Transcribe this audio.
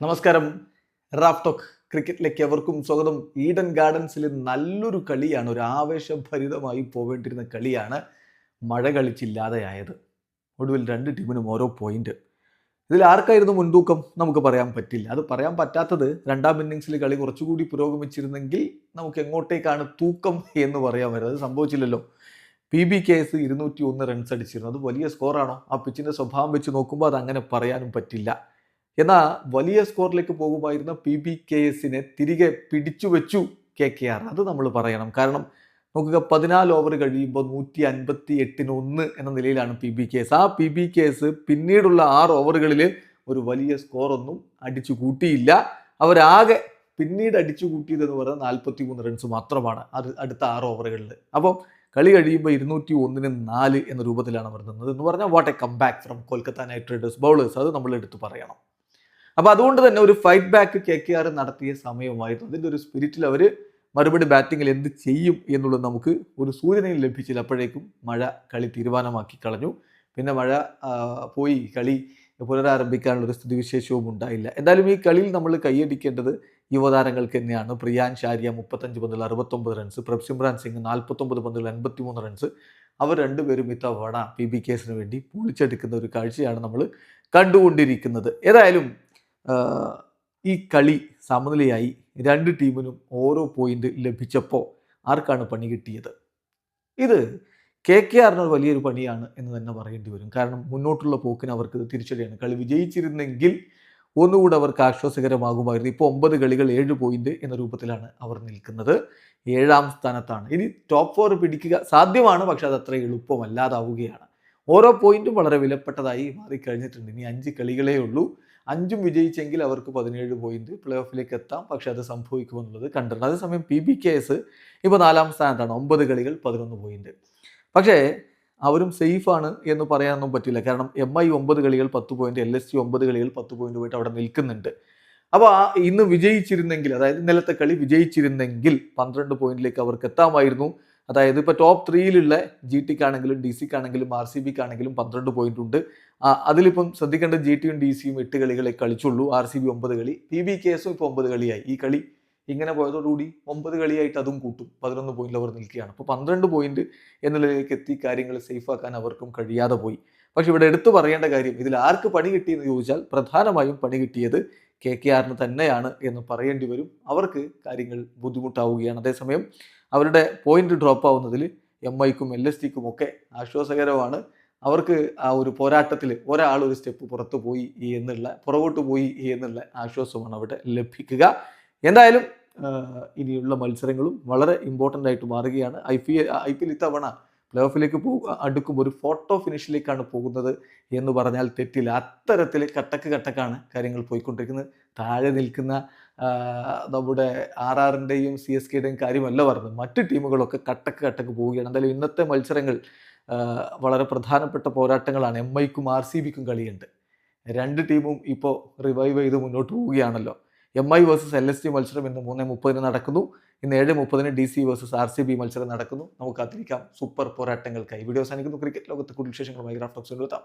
നമസ്കാരം. റാഫ്ടോക്ക് ക്രിക്കറ്റിലേക്ക് എവർക്കും സ്വാഗതം. ഈഡൻ ഗാർഡൻസിൽ നല്ലൊരു കളിയാണ് ഒരു ആവേശഭരിതമായി പോവേണ്ടിരുന്ന കളിയാണ് മഴ കളിച്ചില്ലാതെയായത് ഒടുവിൽ രണ്ട് ടീമിനും ഓരോ പോയിന്റ് ഇതിൽ ആർക്കായിരുന്നു മുൻതൂക്കം? നമുക്ക് പറയാൻ പറ്റില്ല. അത് പറയാൻ പറ്റാത്തത് രണ്ടാം ഇന്നിങ്സിൽ കളി കുറച്ചുകൂടി പുരോഗമിച്ചിരുന്നെങ്കിൽ നമുക്ക് എങ്ങോട്ടേക്കാണ് തൂക്കം എന്ന് പറയാൻ വരുന്നത് അത് സംഭവിച്ചില്ലല്ലോ. പി ബി കെ എസ് ഇരുന്നൂറ്റി ഒന്ന് റൺസ് അടിച്ചിരുന്നു. അത് വലിയ സ്കോറാണോ ആ പിച്ചിന്റെ സ്വഭാവം വെച്ച് നോക്കുമ്പോൾ അത് അങ്ങനെ പറയാനും പറ്റില്ല. എന്നാൽ വലിയ സ്കോറിലേക്ക് പോകുമായിരുന്ന പി ബി കെ എസിനെ തിരികെ പിടിച്ചു വെച്ചു കെ കെ ആർ. അത് നമ്മൾ പറയണം. കാരണം നോക്കുക പതിനാല് ഓവർ കഴിയുമ്പോൾ നൂറ്റി അൻപത്തി എട്ടിന് ഒന്ന് എന്ന നിലയിലാണ് പി ബി എസ്. ആ പി ബി എസ് പിന്നീടുള്ള ആറ് ഓവറുകളിൽ ഒരു വലിയ സ്കോറൊന്നും അടിച്ചു കൂട്ടിയില്ല. അവരാകെ പിന്നീട് അടിച്ചു കൂട്ടിയതെന്ന് പറഞ്ഞാൽ നാൽപ്പത്തി മൂന്ന് റൺസ് മാത്രമാണ് അത് അടുത്ത ആറ് ഓവറുകളിൽ അപ്പോൾ കളി കഴിയുമ്പോൾ ഇരുന്നൂറ്റി ഒന്നിന് നാല് എന്ന രൂപത്തിലാണ് അവർ നിന്നത് എന്ന് പറഞ്ഞാൽ what a comeback from Kolkata Knight Riders bowlers അത് നമ്മൾ എടുത്തു പറയണം. അപ്പോൾ അതുകൊണ്ട് തന്നെ ഒരു fight back K K R നടത്തിയ സമയമായിരുന്നു. അതിന്റെ ഒരു സ്പിരിറ്റിൽ അവർ മറുപടി ബാറ്റിങ്ങിൽ എന്ത് ചെയ്യും എന്നുള്ളത് നമുക്ക് ഒരു സൂചനയും ലഭിച്ചില്ല. അപ്പോഴേക്കും മഴ കളി തീരുമാനമാക്കി കളഞ്ഞു. പിന്നെ മഴ പോയി. കളി പുനരാരംഭിക്കാനുള്ള ഒരു സ്ഥിതിവിശേഷവും ഉണ്ടായില്ല. എന്തായാലും ഈ കളിയിൽ നമ്മൾ കൈയടിക്കേണ്ടത് യുവതാരങ്ങൾക്ക് തന്നെയാണ്. പ്രിയാൻ ഷാരിയ മുപ്പത്തഞ്ച് പന്തുകൾ അറുപത്തൊമ്പത് റൺസ് പ്രഭ്സിമ്രാൻ സിംഗ് നാൽപ്പത്തൊമ്പത് പന്തിൽ എൺപത്തിമൂന്ന് റൺസ് അവർ രണ്ടുപേരും ഇത്തവണ പി ബി കേസിന് വേണ്ടി പൊളിച്ചെടുക്കുന്ന ഒരു കാഴ്ചയാണ് നമ്മൾ കണ്ടുകൊണ്ടിരിക്കുന്നത്. ഏതായാലും ഈ കളി സമനിലയായി രണ്ട് ടീമിനും ഓരോ പോയിന്റ് ലഭിച്ചപ്പോൾ ആർക്കാണ് പണി കിട്ടിയത്? ഇത് കെ കെ ആറിന് വലിയൊരു പണിയാണ് എന്ന് തന്നെ പറയേണ്ടി വരും. കാരണം മുന്നോട്ടുള്ള പോക്കിന് അവർക്ക് ഇത് തിരിച്ചടിയാണ്. കളി വിജയിച്ചിരുന്നെങ്കിൽ ഒന്നുകൂടെ അവർക്ക് ആശ്വാസകരമാകുമായിരുന്നു. ഇപ്പോൾ ഒമ്പത് കളികൾ ഏഴ് പോയിന്റ് എന്ന രൂപത്തിലാണ് അവർ നിൽക്കുന്നത്. ഏഴാം സ്ഥാനത്താണ്. ഇനി ടോപ്പ് ഫോർ പിടിക്കുക സാധ്യമാണ് പക്ഷെ അത് അത്ര എളുപ്പമല്ലാതാവുകയാണ്. ഓരോ പോയിന്റും വളരെ വിലപ്പെട്ടതായി മാറിക്കഴിഞ്ഞിട്ടുണ്ട്. ഇനി അഞ്ച് കളികളേ ഉള്ളൂ. അഞ്ചും വിജയിച്ചെങ്കിൽ അവർക്ക് പതിനേഴ് പോയിന്റ് പ്ലേ ഓഫിലേക്ക് എത്താം. പക്ഷെ അത് സംഭവിക്കുമെന്നുള്ളത് കണ്ടിട്ടുണ്ട് അതേസമയം പി ബി കെ എസ് ഇപ്പോൾ നാലാം സ്ഥാനത്താണ്. ഒമ്പത് കളികൾ പതിനൊന്ന് പോയിന്റ് പക്ഷേ അവരും സേഫാണ് എന്ന് പറയാനൊന്നും പറ്റില്ല. കാരണം എം ഐ ഒമ്പത് കളികൾ പത്ത് പോയിന്റ് എൽ എസ് സി ഒമ്പത് കളികൾ പത്ത് പോയിന്റ് പോയിട്ട് അവിടെ നിൽക്കുന്നുണ്ട്. അപ്പോൾ ആ ഇന്ന് വിജയിച്ചിരുന്നെങ്കിൽ അതായത് ഇന്നലത്തെ കളി വിജയിച്ചിരുന്നെങ്കിൽ പന്ത്രണ്ട് പോയിന്റിലേക്ക് അവർക്ക് എത്താമായിരുന്നു. അതായത് ഇപ്പോൾ ടോപ്പ് ത്രീയിലുള്ള ജി ടിക്കാണെങ്കിലും ഡി സിക്കാണെങ്കിലും ആർ സി ബിക്കാണെങ്കിലും പന്ത്രണ്ട് പോയിന്റ് ഉണ്ട്. അതിലിപ്പം ശ്രദ്ധിക്കേണ്ട ജി ടിയും ഡി സിയും എട്ട് കളികളെ കളിച്ചുള്ളൂ. ആർ സി ബി ഒമ്പത് കളി പി ബി കേസും ഇപ്പോൾ ഒമ്പത് കളിയായി. ഈ കളി ഇങ്ങനെ പോയതോടുകൂടി ഒമ്പത് കളിയായിട്ട് അതും കൂട്ടും. പതിനൊന്ന് പോയിന്റിൽ അവർ നിൽക്കുകയാണ്. അപ്പോൾ പന്ത്രണ്ട് പോയിന്റ് എന്നുള്ളതിലേക്ക് എത്തി കാര്യങ്ങൾ സേഫാക്കാൻ അവർക്കും കഴിയാതെ പോയി. പക്ഷെ ഇവിടെ എടുത്തു പറയേണ്ട കാര്യം ഇതിൽ ആർക്ക് പണി കിട്ടിയെന്ന് ചോദിച്ചാൽ പ്രധാനമായും പണി കിട്ടിയത് കെ കെ ആറിന് തന്നെയാണ് എന്ന് പറയേണ്ടി വരും. അവർക്ക് കാര്യങ്ങൾ ബുദ്ധിമുട്ടാവുകയാണ്. അതേസമയം അവരുടെ പോയിന്റ് ഡ്രോപ്പ് ആവുന്നതിൽ എം ഐക്കും എൽ എസ് ടിക്കും ഒക്കെ ആശ്വാസകരമാണ്. അവർക്ക് ആ ഒരു പോരാട്ടത്തിൽ ഒരാൾ ഒരു സ്റ്റെപ്പ് പുറത്തു പോയി എന്നുള്ള പുറകോട്ട് പോയി എന്നുള്ള ആശ്വാസമാണ് അവിടെ ലഭിക്കുക. എന്തായാലും ഇനിയുള്ള മത്സരങ്ങളും വളരെ ഇമ്പോർട്ടന്റ് ആയിട്ട് മാറുകയാണ്. I P I P L ഇത്തവണ പ്ലേ ഓഫിലേക്ക് പോകുക അടുക്കുമ്പോൾ ഒരു ഫോട്ടോ ഫിനിഷിലേക്കാണ് പോകുന്നത് എന്ന് പറഞ്ഞാൽ തെറ്റില്ല. അത്തരത്തിൽ കട്ടക്ക് കട്ടക്കാണ് കാര്യങ്ങൾ പോയിക്കൊണ്ടിരിക്കുന്നത്. താഴെ നിൽക്കുന്ന നമ്മുടെ ആർ ആറിന്റെയും സി എസ് കെയുടെയും കാര്യമല്ല പറഞ്ഞത്. മറ്റ് ടീമുകളൊക്കെ കട്ടക്ക് കട്ടക്ക് പോവുകയാണ്. എന്തായാലും ഇന്നത്തെ മത്സരങ്ങൾ വളരെ പ്രധാനപ്പെട്ട പോരാട്ടങ്ങളാണ്. എം ഐക്കും ആർ സി ബിക്കും കളിയുണ്ട്. രണ്ട് ടീമും ഇപ്പോൾ റിവൈവ് ചെയ്ത് മുന്നോട്ട് പോവുകയാണല്ലോ. M I versus L S T മത്സരം ഇന്ന് മൂന്ന് മുപ്പതിന് നടക്കുന്നു. ഇന്ന് ഏഴ് മുപ്പതിന് D C versus R C B മത്സരം നടക്കുന്നു. നമുക്ക് കാത്തിരിക്കാം. സൂപ്പർ പോരാട്ടങ്ങൾക്കായി വീഡിയോ അവസാനിക്കുന്നു. ക്രിക്കറ്റ് ലോകത്ത് കൂടുതൽ വിശേഷങ്ങളുമായി ഗ്രാഫ്റ്റോക്സ് എത്താം.